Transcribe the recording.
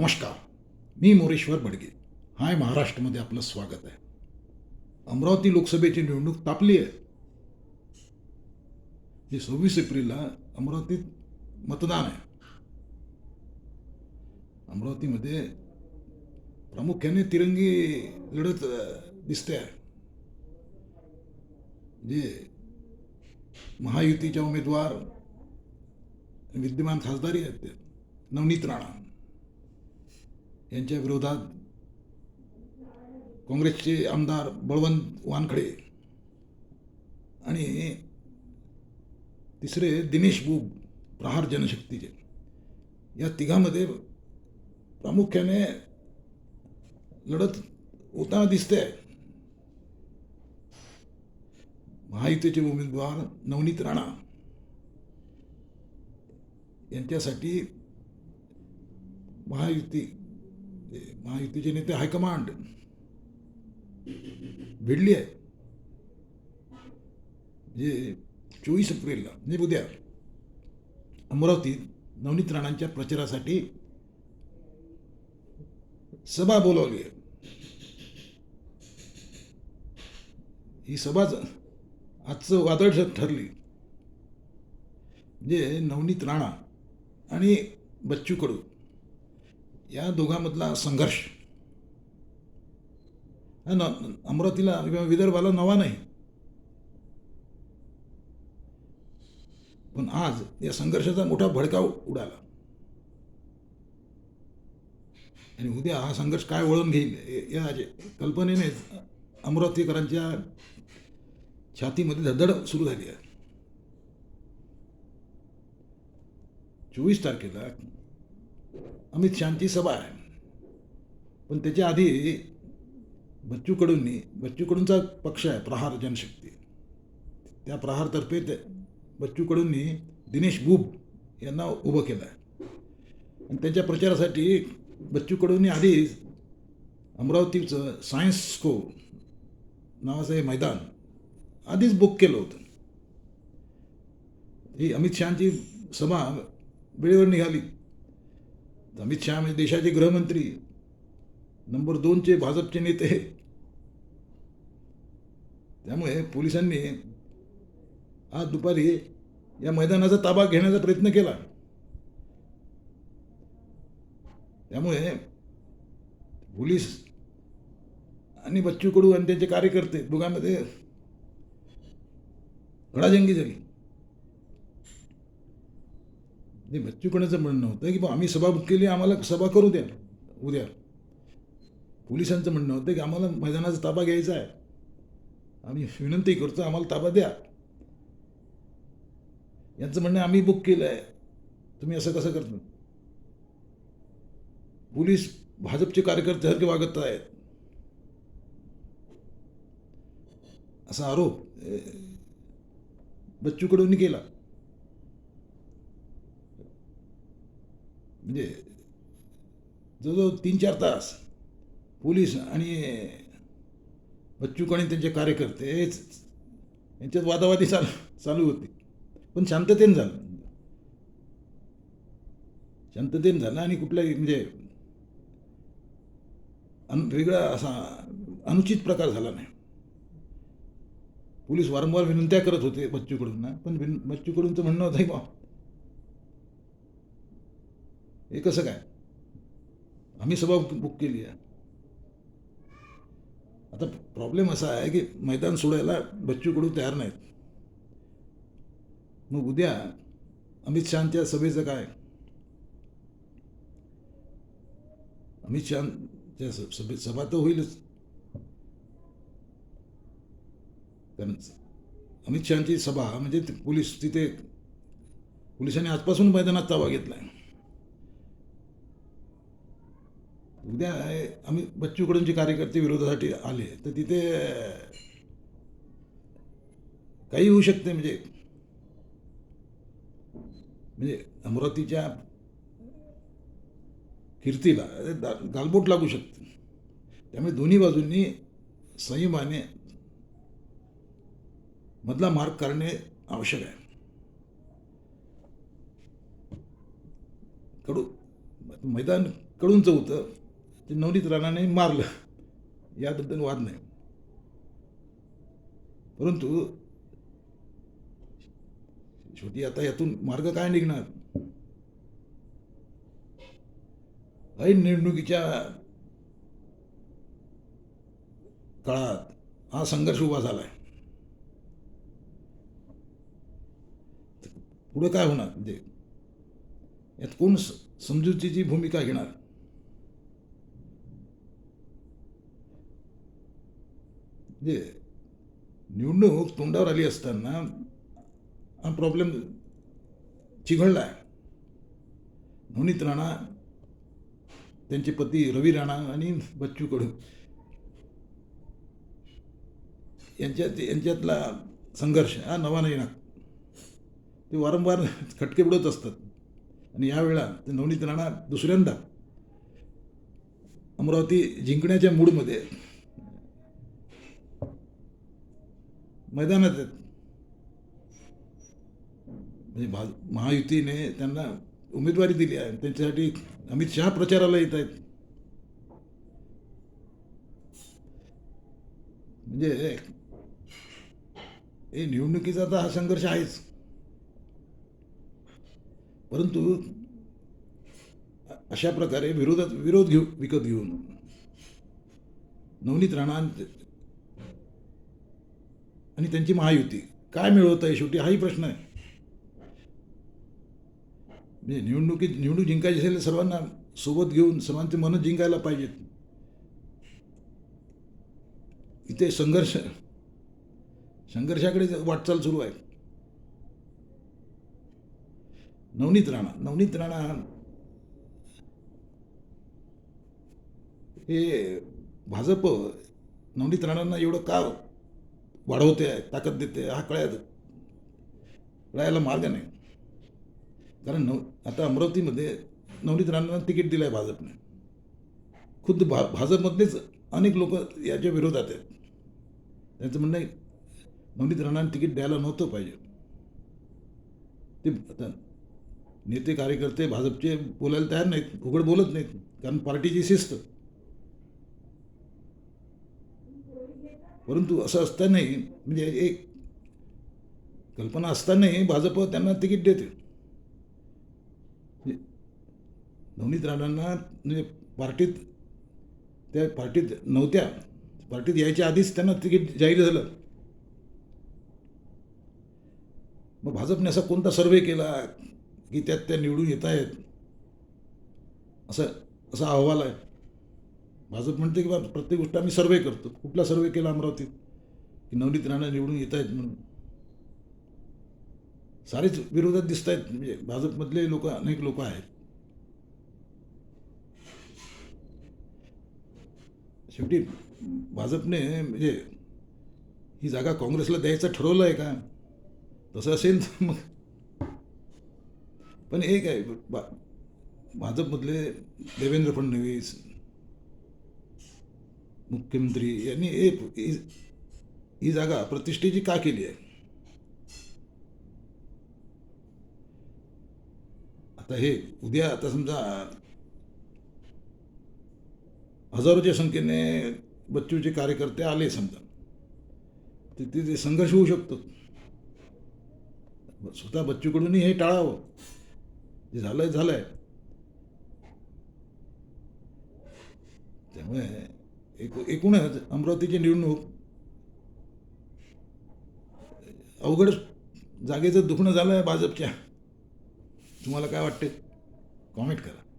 नमस्कार. मी मोरेश्वर बडगे. हाय महाराष्ट्रमध्ये आपलं स्वागत आहे. अमरावती लोकसभेची निवडणूक तापली आहे. जी सव्वीस एप्रिलला अमरावतीत मतदान आहे. अमरावतीमध्ये प्रामुख्याने तिरंगी लढत दिसते आहे. जे महायुतीच्या उमेदवार विद्यमान खासदारी आहेत ते. नवनीत राणा. यांच्या विरोधात काँग्रेसचे आमदार बळवंत वानखडे आणि तिसरे दिनेश बुब प्रहार जनशक्तीचे. या तिघामध्ये प्रामुख्याने लढत होताना दिसते महायुतीचे उमेदवार नवनीत राणा यांच्यासाठी महायुती महायुतीचे नेते हायकमांड. भिडली आहे. म्हणजे चोवीस एप्रिलला म्हणजे उद्या अमरावतीत नवनीत राणांच्या प्रचारासाठी सभा बोलावली आहे. ही सभाच आजचं वादळ ठरली. म्हणजे नवनीत राणा आणि बच्चू कडू या दोघांमधला संघर्ष. न अमरावतीला किंवा विदर्भाला नवा नाही. पण आज या संघर्षाचा मोठा भडकाव उडाला. आणि उद्या हा संघर्ष काय वळून घेईल या जे कल्पनेने अमरावतीकरांच्या छातीमध्ये धडधड सुरू झाली आहे. चोवीस तारखेला अमित शांती सभा आहे. पण त्याच्या आधी बच्चू कडूंनी बच्चू कडूंचा पक्ष आहे प्रहार जनशक्ती. त्या प्रहारतर्फे ते बच्चू कडूंनी दिनेश बुब यांना उभं केलं आहे. आणि त्यांच्या प्रचारासाठी बच्चू कडूंनी आधी अमरावतीचं सायन्स स्को नावाचं हे मैदान आधीच बुक केलं होतं. ही अमित शहाची सभा वेळेवर निघाली. अमित शहा म्हणजे देशाचे गृहमंत्री. नंबर दोनचे भाजपचे नेते. त्यामुळे पोलिसांनी आज दुपारी या मैदानाचा ताबा घेण्याचा प्रयत्न केला. त्यामुळे पोलीस आणि बच्चू कडू आणि त्यांचे कार्यकर्ते दोघांमध्ये घडाजंगी झाली. म्हणजे बच्चू कडूचं म्हणणं होतं की बा आम्ही सभा बुक केली आम्हाला सभा करू द्या. उद्या. पोलिसांचं म्हणणं होतं की आम्हाला मैदानाचा ताबा घ्यायचा आहे. आम्ही विनंती करतो आम्हाला ताबा द्या. यांचं म्हणणं आम्ही बुक केलं आहे. तुम्ही असं कसं करता? पोलीस भाजपचे कार्यकर्त्यासारखे वागत आहेत. असा आरोप बच्चू कडूंनी केला. म्हणजे जवळजवळ तीन चार तास पोलीस आणि बच्चू आणि त्यांचे कार्यकर्ते हेच- यांच्यात वादावादी चाल चालू होती. पण शांततेने झालं. शांततेने झालं आणि कुठलाही म्हणजे अन वेगळा असा अनुचित प्रकार झाला नाही. पोलीस वारंवार विनंत्या करत होते बच्चूकडून ना. पण विन बच्चू म्हणणं होतं की बा हे कसं काय? आम्ही सभा बुक बुक केली आहे. आता प्रॉब्लेम असा आहे की मैदान सोडायला बच्चू कडू तयार नाहीत. मग उद्या अमित शहाच्या सभेचं काय? अमित शहाच्या स- सभे सभा तर होईलच. कारण अमित शहाची सभा म्हणजे पोलीस तिथे पोलिसांनी आजपासून मैदानात ताबा घेतला आहे उद्या आम्ही बच्चू कडूनचे कार्यकर्ते विरोधासाठी आले तर तिथे काही होऊ शकते म्हणजे म्हणजे अमरावतीच्या कीर्तीला दा- गालबोट लागू शकते. त्यामुळे दोन्ही बाजूंनी संयमाने मधला मार्ग काढणे आवश्यक आहे. कडू मैदान कडूंचं होतं. ते नवनीत राणाने मारलं. याबद्दल वाद नाही. परंतु शेवटी आता यातून मार्ग काय निघणार? ऐन निवडणुकीच्या काळात हा संघर्ष उभा झालाय. पुढे काय होणार? म्हणजे यात कोण समजुतीची भूमिका घेणार? म्हणजे निवडणूक हो, तोंडावर आली असताना हा प्रॉब्लेम चिघळला आहे नवनीत राणा त्यांचे पती रवी राणा आणि बच्चू कडू यांच्यात यांच्यातला संघर्ष हा नवा नाही ना ते वारंवार खटके बुडत असतात. आणि यावेळा ते नवनीत राणा दुसऱ्यांदा अमरावती जिंकण्याच्या मूडमध्ये मैदानात आहेत. म्हणजे भा महायुतीने त्यांना उमेदवारी दिली आहे. त्यांच्यासाठी अमित शहा प्रचाराला येत आहेत. म्हणजे हे निवडणुकीचा तर हा संघर्ष आहेच. परंतु अशा प्रकारे विरोधात विरोध घेऊ विकत घेऊन नवनीत राणा आणि त्यांची महायुती. काय मिळवत आहे शेवटी? हाही प्रश्न आहे. म्हणजे निवडणुकीत निवडणूक जिंकायची असेल तर सर्वांना सोबत घेऊन सर्वांचे मन जिंकायला पाहिजेत. इथे संघर्ष संघर्षाकडे वाटचाल सुरू आहे. नवनीत राणा नवनीत राणा हे भाजप नवनीत राणांना एवढं का वाढवते आहे ताकद देते हा कळायला कळायला मार्ग नाही. कारण नव आता अमरावतीमध्ये नवनीत राणांना तिकीट दिलं आहे भाजपने. खुद्द भा भाजपमधलेच अनेक लोक याच्या विरोधात आहेत. त्यांचं म्हणणं आहे नवनीत राणांना तिकीट द्यायला नव्हतं पाहिजे. ते आता नेते कार्यकर्ते भाजपचे बोलायला तयार नाहीत उघड बोलत नाहीत कारण पार्टीची शिस्त. परंतु असं असतानाही म्हणजे एक कल्पना असतानाही भाजप त्यांना तिकीट देते. म्हणजे नवनीत राणांना म्हणजे पार्टीत त्या पार्टीत नव्हत्या. पार्टीत यायच्या आधीच त्यांना तिकीट जाहीर झालं. मग भाजपने असा कोणता सर्वे केला की त्यात त्या निवडून येत आहेत असं असा अहवाल आहे. भाजप म्हणते की बा प्रत्येक गोष्ट आम्ही सर्वे करतो. कुठला सर्वे केला अमरावतीत? की नवनीत राणा निवडून येत आहेत म्हणून. सारेच विरोधात दिसत आहेत. म्हणजे भाजपमधले लोक अनेक लोक आहेत. शेवटी भाजपने म्हणजे ही जागा काँग्रेसला द्यायचं ठरवलं आहे का? तसं असेल तर मग. पण एक आहे बा भाजपमधले देवेंद्र फडणवीस मुख्यमंत्री यांनी हे ही ही जागा प्रतिष्ठेची का केली आहे? आता हे उद्या आता समजा हजारोच्या संख्येने बच्चूचे कार्यकर्ते आले समजा तिथे ते संघर्ष होऊ शकतो. स्वतः बच्चूकडूनही हे टाळावं. जे झालंय झालंय. त्यामुळे एक एकूणच अमरावतीची निवडणूक. अवघड जागेचं दुखणं झालं आहे भाजपच्या. तुम्हाला काय वाटते कॉमेंट करा.